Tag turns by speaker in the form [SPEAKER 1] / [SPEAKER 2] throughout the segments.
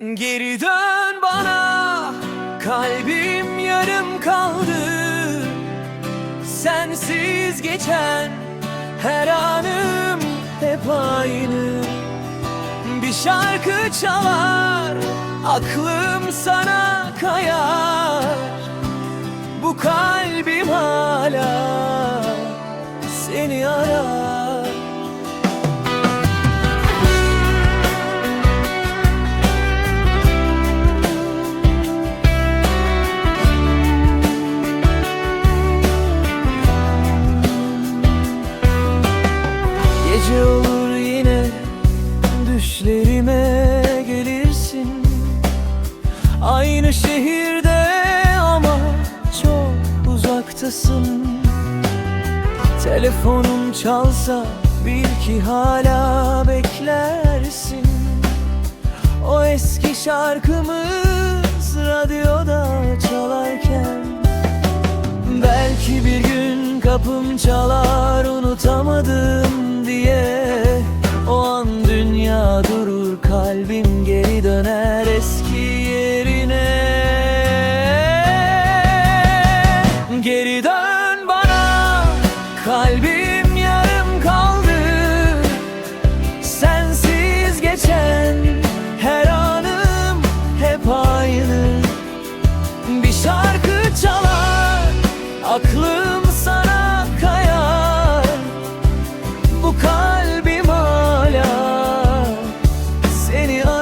[SPEAKER 1] Geri dön bana Kalbim yarım kaldı. Sensiz geçen her anım hep aynı. Bir şarkı çalar Aklım sana kayar. Bu kalbim hala Seni arar Gece olur yine düşlerime gelirsin. Aynı şehirde ama çok uzaktasın. Telefonum çalsa bil ki hala beklersin. O eski şarkımız radyoda çalarken Belki bir gün kapım çalar unutamadım Seni arar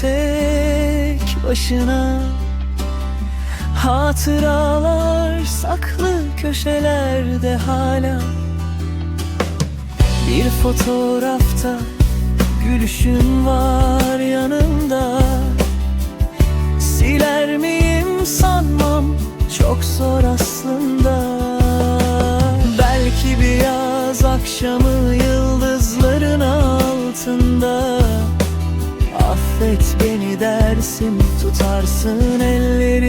[SPEAKER 1] tek başına. Hatıralar saklı köşelerde hala. Bir fotoğrafta gülüşün var yanımda. Siler miyim sanmam çok zor aslında beni dersin